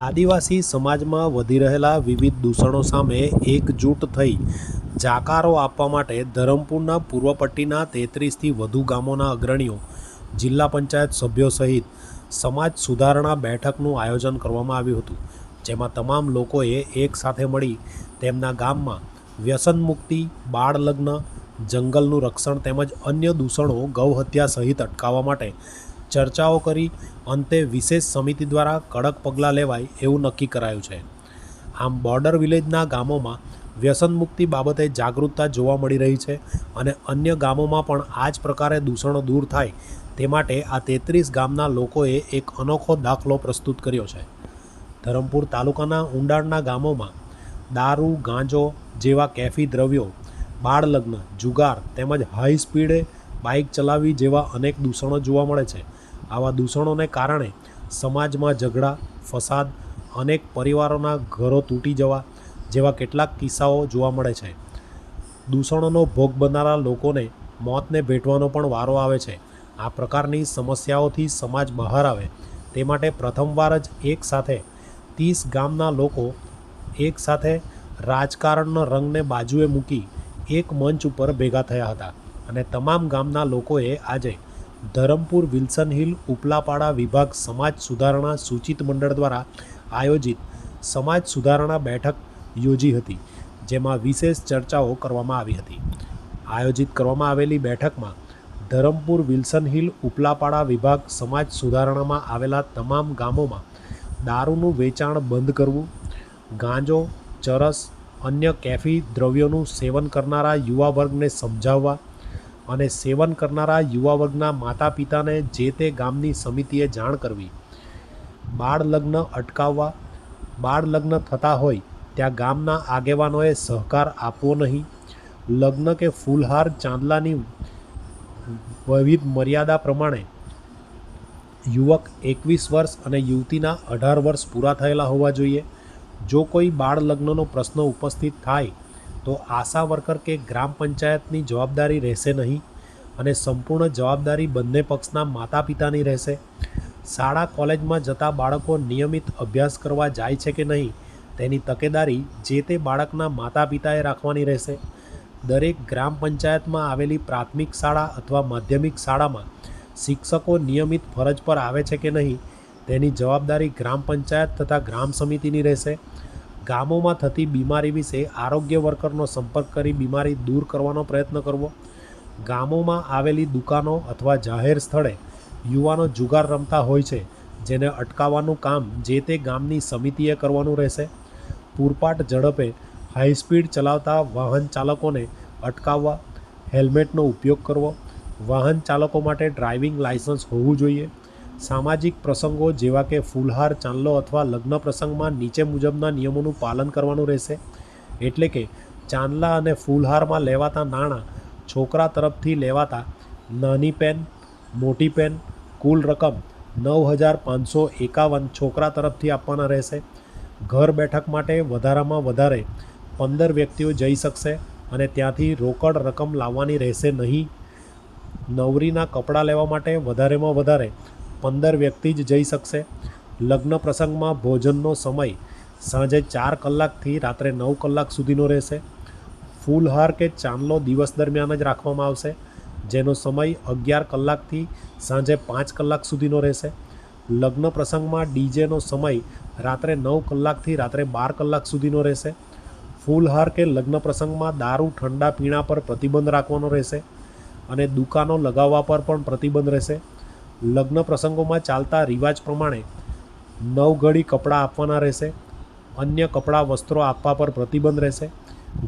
આદિવાસી સમાજમાં વધી રહેલા વિવિધ દૂષણો સામે એકજૂટ થઈ જાકારો આપવા માટે ધરમપુરના પૂર્વ પટ્ટીના તેત્રીસથી વધુ ગામોના અગ્રણીઓ જિલ્લા પંચાયત સભ્યો સહિત સમાજ સુધારણા બેઠકનું આયોજન કરવામાં આવ્યું હતું, જેમાં તમામ લોકોએ એક સાથે મળી તેમના ગામમાં વ્યસન મુક્તિ બાળ લગ્ન જંગલનું રક્ષણ તેમજ અન્ય દૂષણો ગૌહત્યા સહિત અટકાવવા માટે ચર્ચાઓ કરી. અંતે વિશેષ સમિતિ દ્વારા કડક પગલાં લેવાય એવું નક્કી કરાયું છે. આમ બોર્ડર વિલેજના ગામોમાં વ્યસન મુક્તિ બાબતે જાગૃતતા જોવા મળી રહી છે અને અન્ય ગામોમાં પણ આ જ પ્રકારે દૂષણો દૂર થાય તે માટે આ તેત્રીસ ગામના લોકોએ એક અનોખો દાખલો પ્રસ્તુત કર્યો છે. ધરમપુર તાલુકાના ઊંડાણના ગામોમાં દારૂ, ગાંજો જેવા કેફી દ્રવ્યો બાળ લગ્ન જુગાર તેમજ હાઈ સ્પીડે બાઇક ચલાવવી જેવા અનેક દૂષણો જોવા મળે છે. આવા દૂષણોને કારણે સમાજમાં ઝઘડા, ફસાદ, અનેક પરિવારોના ઘરો તૂટી જવા જેવા કેટલાક કિસ્સાઓ જોવા મળે છે. દૂષણોનો ભોગ બનનારા લોકોને મોતને ભેટવાનો પણ વારો આવે છે. આ પ્રકારની સમસ્યાઓથી સમાજ બહાર આવે. તે માટે પ્રથમવાર જ એક સાથે ત્રીસ ગામના લોકો એક સાથે રાજકારણના રંગને બાજુએ મૂકી એક મંચ ઉપર ભેગા થયા હતા અને તમામ ગામના લોકોએ આજે ધરમપુર વિલ્સન હિલ ઉપલાપાડા વિભાગ સમાજ સુધારણા સૂચિત મંડળ દ્વારા આયોજિત સમાજ સુધારણા બેઠક યોજી હતી, જેમાં વિશેષ ચર્ચાઓ કરવામાં આવી હતી. આયોજિત કરવામાં આવેલી બેઠકમાં ધરમપુર વિલ્સન હિલ ઉપલાપાડા વિભાગ સમાજ સુધારણામાં આવેલા તમામ ગામોમાં દારૂનું વેચાણ બંધ કરવું, ગાંજો, ચરસ અન્ય કેફી દ્રવ્યોનું સેવન કરનારા યુવા વર્ગને સમજાવવા અને સેવન કરનારા યુવા વર્ગના માતા પિતાને જે તે ગામની સમિતિએ જાણ કરવી. બાળ લગ્ન અટકાવવા, બાળ લગ્ન થતા હોય ત્યાં ગામના આગેવાનોએ સહકાર આપવો નહીં. લગ્ન કે ફૂલહાર ચાંદલાની વિવિધ મર્યાદા પ્રમાણે યુવક એકવીસ વર્ષ અને યુવતીના અઢાર વર્ષ પૂરા થયેલા હોવા જોઈએ. જો કોઈ બાળ લગ્નનો પ્રશ્ન ઉપસ્થિત થાય, તો આશા વર્કર કે ગ્રામ પંચાયતની જવાબદારી રહેશે નહીં અને સંપૂર્ણ જવાબદારી બંને પક્ષના માતા પિતાની રહેશે. શાળા કોલેજમાં જતા બાળકો નિયમિત અભ્યાસ કરવા જાય છે કે નહીં, તેની તકેદારી જે તે બાળકના માતા પિતાએ રાખવાની રહેશે. દરેક ગ્રામ પંચાયતમાં આવેલી પ્રાથમિક શાળા અથવા માધ્યમિક શાળામાં શિક્ષકો નિયમિત ફરજ પર આવે છે કે નહીં તેની જવાબદારી ગ્રામ પંચાયત તથા ગ્રામ સમિતિની રહેશે. ગામોમાં થતી બીમારી વિશે આરોગ્ય વર્કરનો સંપર્ક કરી બીમારી દૂર કરવાનો પ્રયત્ન કરવો. ગામોમાં આવેલી દુકાનો અથવા જાહેર સ્થળે યુવાનો જુગાર રમતા હોય છે, જેને અટકાવવાનું કામ જે તે ગામની સમિતિએ કરવાનું રહેશે. પૂરપાટ ઝડપે હાઈ સ્પીડ ચલાવતા વાહન ચાલકોને અટકાવવા, હેલ્મેટનો ઉપયોગ કરવો. વાહન ચાલકો માટે ડ્રાઇવિંગ લાયસન્સ હોવું જોઈએ. સામાજિક પ્રસંગો જેવા કે ફૂલહાર, ચાંદલો અથવા લગ્ન પ્રસંગમાં નીચે મુજબના નિયમોનું પાલન કરવાનું રહેશે. એટલે કે ચાંદલા અને ફૂલહારમાં લેવાતા નાણાં છોકરા તરફથી લેવાતા નાની પેન, મોટી પેન, કુલ રકમ નવ હજાર પાંચસો એકાવન છોકરા તરફથી આપવાના રહેશે. ઘર બેઠક માટે વધારામાં વધારે પંદર વ્યક્તિઓ જઈ શકશે અને ત્યાંથી રોકડ રકમ લાવવાની રહેશે નહીં. નવરીના કપડાં લેવા માટે વધારેમાં વધારે પંદર વ્યક્તિ જ જઈ શકશે. લગ્ન પ્રસંગમાં ભોજનનો સમય સાંજે ચાર કલાકથી રાત્રે નવ કલાક સુધીનો રહેશે. ફૂલહાર કે ચાંદલો દિવસ દરમિયાન જ રાખવામાં આવશે, જેનો સમય અગિયાર કલાકથી સાંજે પાંચ કલાક સુધીનો રહેશે. લગ્ન પ્રસંગમાં ડીજેનો સમય રાત્રે નવ કલાકથી રાત્રે બાર કલાક સુધીનો રહેશે. ફૂલહાર કે લગ્ન પ્રસંગમાં દારૂ, ઠંડા પીણા પર પ્રતિબંધ રાખવાનો રહેશે અને દુકાનો લગાવવા પર પણ પ્રતિબંધ રહેશે. લગ્ન પ્રસંગોમાં ચાલતા રિવાજ પ્રમાણે નવઘડી કપડાં આપવાના રહેશે, અન્ય કપડાં વસ્ત્રો આપવા પર પ્રતિબંધ રહેશે.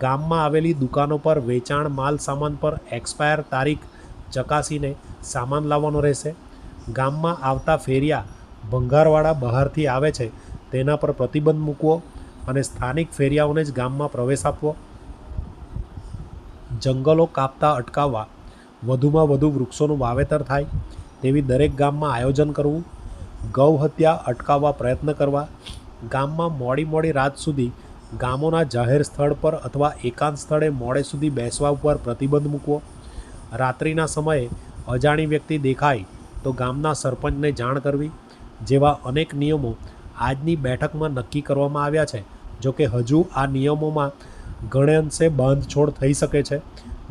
ગામમાં આવેલી દુકાનો પર વેચાણ માલ સામાન પર એક્સપાયર તારીખ ચકાસીને સામાન લાવવાનો રહેશે. ગામમાં આવતા ફેરિયા ભંગારવાળા બહારથી આવે છે, તેના પર પ્રતિબંધ મૂકવો અને સ્થાનિક ફેરિયાઓને જ ગામમાં પ્રવેશ આપવો. જંગલો કાપતા અટકાવવા, વધુમાં વધુ વૃક્ષોનું વાવેતર થાય. તેવી દરેક ગામમાં આયોજન કરવું, ગૌ હત્યા અટકાવવા પ્રયત્ન કરવા, ગામમાં મોડી મોડી રાત સુધી ગામોના જાહેર સ્થળ પર અથવા એકાંત સ્થળે મોડે સુધી બેસવા ઉપર પ્રતિબંધ મૂકવો. રાત્રિના સમયે અજાણી વ્યક્તિ દેખાય તો ગામના સરપંચને જાણ કરવી, જેવા અનેક નિયમો આજની બેઠકમાં નક્કી કરવામાં આવ્યા છે. જોકે હજુ આ નિયમોમાં ઘણે અંશે બાંધછોડ થઈ શકે છે.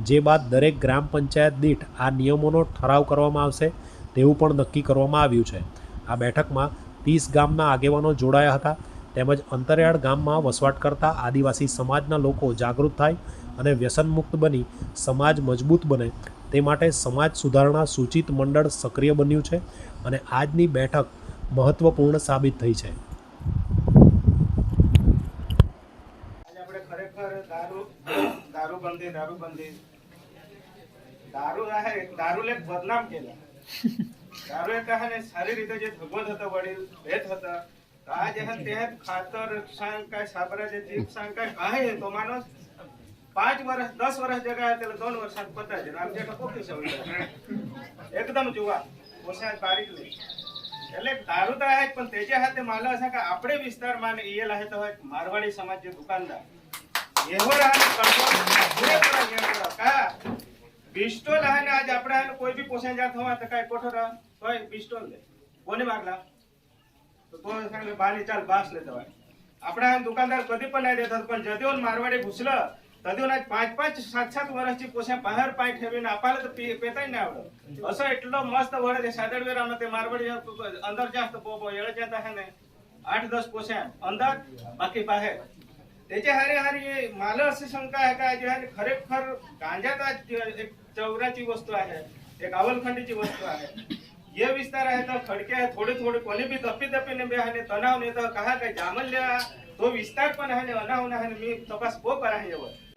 જે બાદ દરેક ગ્રામ પંચાયત દીઠ આ નિયમોનો ઠરાવ કરવામાં આવશે. તેવું પણ નક્કી કરવામાં આવ્યું છે. આ બેઠકમાં તીસ ગામના આગેવાનો જોડાયા હતા, તેમજ અંતરિયાળ ગામમાં વસવાટ કરતા આદિવાસી સમાજના લોકો જાગૃત થાય અને વ્યસનમુક્ત બની સમાજ મજબૂત બને તે માટે સમાજ સુધારણા સૂચિત મંડળ સક્રિય બન્યું છે અને આજની બેઠક મહત્વપૂર્ણ સાબિત થઈ છે. દારૂ બંધી દારૂ બંધી દારૂ દારૂ બદનામ કેલા સારણકાને તો માનો જ પણ તેજે હાથે માલા આપણે વિસ્તારમાં ને તો મારવાડી સમાજ જે દુકાનદાર. એવો बिस्टोल है ना आज अपना है कोई भी पोषण जात हो तो काय कोठो रहा तो बिस्टोल कौन कोणी मागला तो तो सांगले बाली चाल बास ले अपना आपणा दुकानदार कधी पण नाही देतात पण जदेऊन मारवाडी घुसला तदेऊन आज पाच पाच सात सात वर्षची पोषण बाहेर पाय ठेवीन आपल्याला तर पेताही नाही आवडत असं इतलं मस्त वर ते सादडवेरामध्ये ते मारवाडी अंदर जास्त येळच जाता आहे नाही आठ दस पोषण अंदर बाकी बाहेर त्याचे हरे हरे मला अशी शंका आहे का जे खरेखर गांजात एक चौराची वस्तू आहे एक अवलखंडीची वस्तू आहे. ये विस्तार आहे तर खडके आहे थोडे थोडे कोणी बी दप्पी दप्पी ने आहे तणाव ने तर कहा काय जामल तो विस्तार पण आहे अनाव आहे मी तपास को करा हे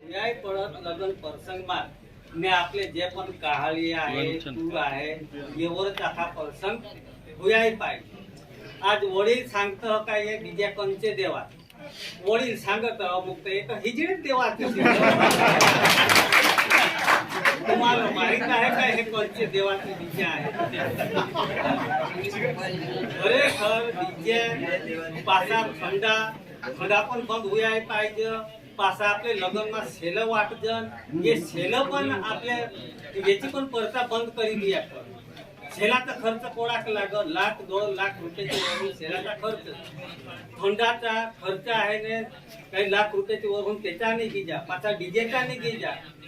न्याय पडत लग्न प्रसंग मार. मी आपले जे पण कहाळी आहे तूर आहे येवर हा प्रसंग होयाही पाहिजे. आज वडील सांगत काय बीजा कंचे देवा? वडील सांगत मुक्त एक हिजडीत देवा તમારો મારી કાહે કાહે કોચે દેવાતી બીજા ખરેખર બીજે પાસા ઠંડા ઠંડા પણ બંધ હોય પાય જ. પાછા આપણે લગ્નમાં છેલ્લો વાટજન. એ છેલ્લો પણ આપણે વેચી પણ પડતા બંધ કરી દીયા शेलाचा खर्च कोणाक लागल? लाख दोन लाख रुपयाची शेलाचा खर्च. होंडाचा खर्च आहे ने काही लाख रुपयाची वरून त्याचा नाही की जा पाचा डीजेचा नाही की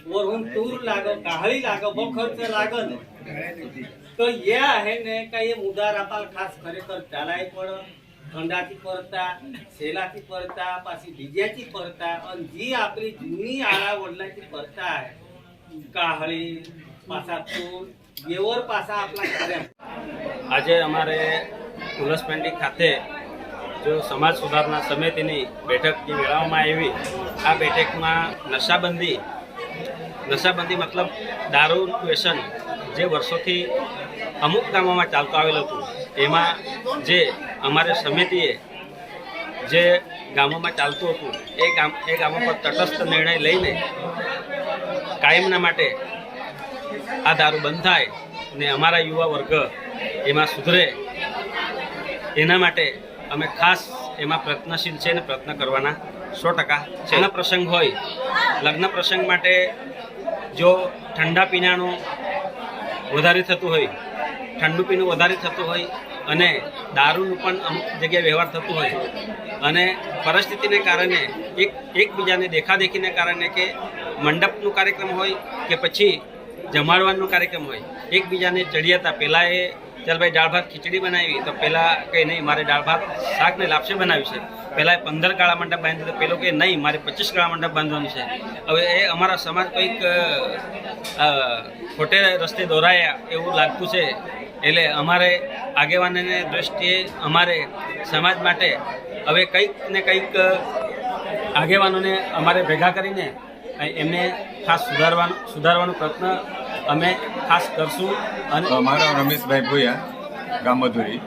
वरून तूर लागल काहळी लाग बो खर्च लागल. तर हे आहे ने काही उदार आपण खास खरेखर चालाय पडत. थंडाची परता शेलाची परता पाशी डीजेची परता आणि जी आपली जुनी आळा वडिलांची परता आहे काहळी આજે અમારે ઉલસપેંડી ખાતે જો સમાજ સુધારના સમિતિની બેઠક મેળવવામાં આવી. આ બેઠકમાં નશાબંધી નશાબંધી મતલબ દારૂ વ્યસન જે વર્ષોથી અમુક ગામોમાં ચાલતું આવેલું હતું. એમાં જે અમારે સમિતિએ જે ગામોમાં ચાલતું હતું, એ ગામ, એ ગામો પર તટસ્થ નિર્ણય લઈને કાયમના માટે આ દારૂ બંધ થાય અને અમારા યુવા વર્ગ એમાં સુધરે, એના માટે અમે ખાસ એમાં પ્રયત્નશીલ છે અને પ્રયત્ન કરવાના સો ટકા છે. પ્રસંગ હોય, લગ્ન પ્રસંગ માટે જો ઠંડા પીણાનું વધારે થતું હોય, ઠંડુ પીણું વધારે થતું હોય અને દારૂનું પણ અમુક જગ્યાએ વ્યવહાર થતું હોય અને પરિસ્થિતિને કારણે એક, એકબીજાને દેખાદેખીને કારણે કે મંડપનું કાર્યક્રમ હોય કે પછી જમાડવાનો કાર્યક્રમ હોય. એકબીજાને ચડિયાતા. પહેલાં એ ચાલ ભાઈ દાળ ભાત ખીચડી બનાવી. તો પહેલાં કંઈ નહીં, મારે દાળ ભાત, શાક ને લાપસી બનાવ્યું છે. પહેલાં એ પંદર કાળા મંડપ બાંધી તો પેલો કે નહીં, મારે પચીસ કાળા મંડપ બાંધવાનું છે. હવે એ અમારા સમાજ કંઈક ખોટે રસ્તે દોરાયા એવું લાગતું છે. એટલે અમારે આગેવાનને દ્રષ્ટિએ અમારે સમાજ માટે હવે કંઈક ને કંઈક, આગેવાનોને અમારે ભેગા કરીને એમને ખાસ સુધારવાનું, સુધારવાનો પ્રયત્ન અમે ખાસ કરશું અને મારો રમેશભાઈ ભોયા ગામધુરી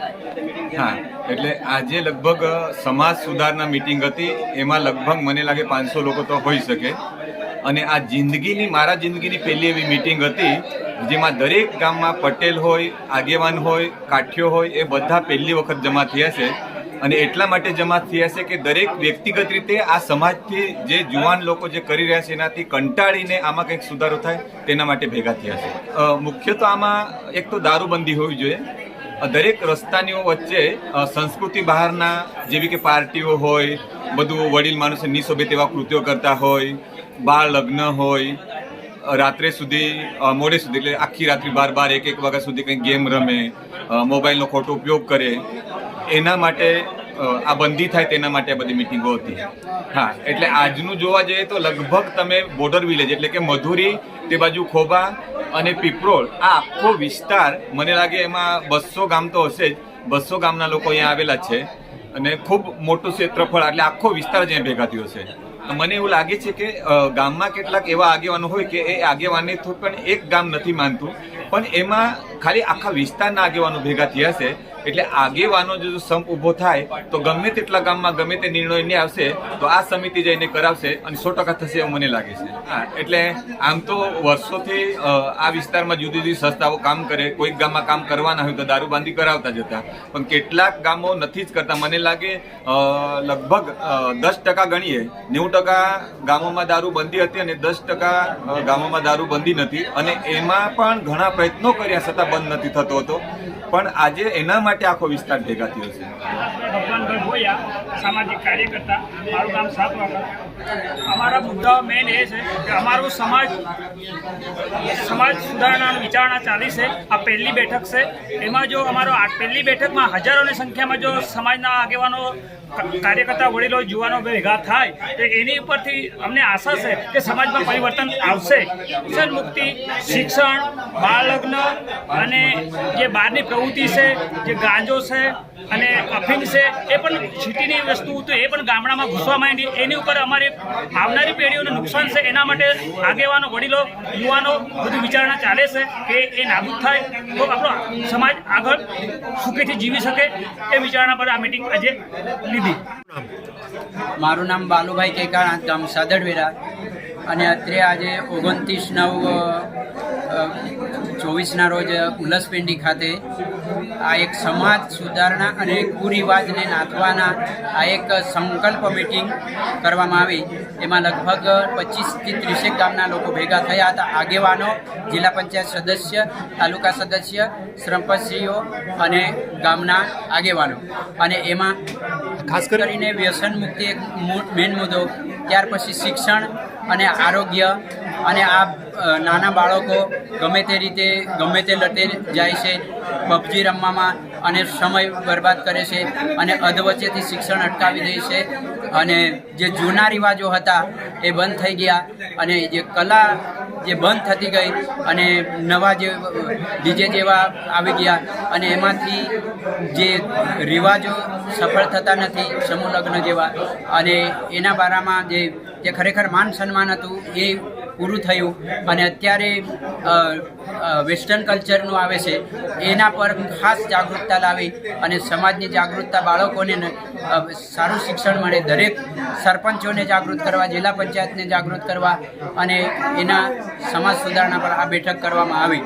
હા, એટલે આજે લગભગ સમાજ સુધારના મિટિંગ હતી, એમાં લગભગ મને લાગે પાંચસો લોકો તો હોઈ શકે. અને આ જિંદગીની, મારા જિંદગીની પહેલી એવી મિટિંગ હતી, જેમાં દરેક ગામમાં પટેલ હોય, આગેવાન હોય, કાઠિયો હોય, એ બધા પહેલી વખત જમા થયા છે. અને એટલા માટે જમા થયા છે કે દરેક વ્યક્તિગત રીતે આ સમાજથી જે જુવાન લોકો જે કરી રહ્યા છે, એનાથી કંટાળીને આમાં કંઈક સુધારો થાય, તેના માટે ભેગા થયા છે. મુખ્ય તો આમાં એક તો દારૂબંધી હોવી જોઈએ. દરેક રસ્તાનીઓ વચ્ચે સંસ્કૃતિ બહારના જેવી કે પાર્ટીઓ હોય, બધું વડીલ માણસો નિશોભે તેવા કૃત્યો કરતા હોય, બાળ લગ્ન હોય રાત્રે સુધી મોડે સુધી, એટલે આખી રાત્રિ બાર બાર, એક એક વાગ્યા સુધી કંઈક ગેમ રમે મોબાઈલનો ખોટો ઉપયોગ કરે એના માટે આ બંધી થાય તેના માટે આ બધી મિટિંગો હતી. હા, એટલે આજનું જોવા જઈએ તો લગભગ તમે બોર્ડર વિલેજ એટલે કે મધુરી, તે બાજુ ખોબા અને પીપરોળ આ આખો વિસ્તાર મને લાગે એમાં બસો ગામ તો હશે જ બસો ગામના લોકો અહીંયા આવેલા છે. અને ખૂબ મોટું ક્ષેત્રફળ, એટલે આખો વિસ્તાર જ ભેગા થયો છે. મને એવું લાગે છે કે ગામમાં કેટલાક એવા આગેવાનો હોય કે એ આગેવાનને તો પણ એક ગામ નથી માનતું. પણ એમાં ખાલી આખા વિસ્તારના આગેવાનો ભેગા થયા છે એટલે આગેવાનો જો સંપ ઊભો થાય, તો ગમે તેટલા ગામમાં ગમે તે નિર્ણય નહીં આવશે, તો આ સમિતિ જઈને કરાવશે અને સો ટકા થશે એવું મને લાગે છે. એટલે આમ તો વર્ષોથી આ વિસ્તારમાં જુદી જુદી સંસ્થાઓ કામ કરે, કોઈક ગામમાં કામ કરવાના હોય તો દારૂબાંધી કરાવતા જતા. પણ કેટલાક ગામો નથી જ કરતા. મને લાગે લગભગ દસ ટકા ગણીએ. નેવું ટકા ગામોમાં દારૂ બંધી હતી અને દસ ટકા ગામોમાં દારૂ બંધી નથી. અને એમાં પણ ઘણા પ્રયત્નો કર્યા છતાં બંધ નથી થતો હતો. પણ આજે એના માટે આખો વિસ્તાર ભેગા થયો છે. સામાજિક કાર્યકર્તા, મારું નામ અમારા મુદ્દા મેન એ છે કે અમારો સમાજ સમાજ સુધારણાની વિચારણા ચાલી છે. આ પહેલી બેઠક છે. એમાં જો અમારો આ પહેલી બેઠકમાં હજારોની સંખ્યામાં જો સમાજના આગેવાનો કાર્યકર્તા વડીલો, યુવાનો ભેગા થાય, તો એની ઉપરથી અમને આશા છે કે સમાજમાં પરિવર્તન આવશે. વ્યસન મુક્તિ, શિક્ષણ, બાળલગ્ન અને જે બહારની પ્રવૃત્તિ છે, જે ગાંજો છે અને અફીણ છે, એ પણ સિટીની વસ્તુ તો એ પણ ગામડામાં ઘૂસવા માંડી. એની ઉપર અમારી આવનારી પેઢીઓને નુકસાન છે. એના માટે આગેવાનો, વડીલો, યુવાનો બધું વિચારણા ચાલે છે કે એ નાબૂદ થાય તો આપણો સમાજ આગળ સુખીથી જીવી શકે એ વિચારણા પર આ મિટિંગ આજે લીધી. મારું નામ બાલુભાઈ કેકાણા ગામ સાદડવેરા. અને અત્રે આજે ઓગણત્રીસ નવ ચોવીસના રોજ ઉલસપિંડી ખાતે આ એક સમાજ સુધારણા અને કુરિવાજને નાથવાના આ એક સંકલ્પ મિટિંગ કરવામાં આવી. એમાં લગભગ પચીસથી ત્રીસેક ગામના લોકો ભેગા થયા હતા. આગેવાનો જિલ્લા પંચાયત સદસ્ય તાલુકા સદસ્ય શ્રમપતિઓ અને ગામના આગેવાનો. અને એમાં ખાસ કરીને વ્યસન મુક્તિ એક મેન મુદ્દો. ત્યાર પછી શિક્ષણ અને આરોગ્ય અને આ નાના બાળકો ગમે તે રીતે, ગમે તે લટે જાય છે, પબજી રમવામાં અને સમય બરબાદ કરે છે અને અધવચ્ચેથી શિક્ષણ અટકાવી દે છે. અને જે જૂના રિવાજો હતા એ બંધ થઈ ગયા અને જે કલા જે બંધ થતી ગઈ અને નવા જે, ડીજે જેવા આવી ગયા અને એમાંથી જે રિવાજો સફળ થતા નથી સમૂહ લગ્ન જેવા અને એના બારામાં જે ખરેખર માન સન્માન હતું એ પૂરું થયું અને અત્યારે વેસ્ટર્ન કલ્ચરનું આવે છે, એના પર ખાસ જાગૃતતા લાવી અને સમાજની જાગૃતતા બાળકોને સારું શિક્ષણ મળે. દરેક સરપંચોને જાગૃત કરવા, જિલ્લા પંચાયતને જાગૃત કરવા અને એના સમાજ સુધારણા પર આ બેઠક કરવામાં આવી.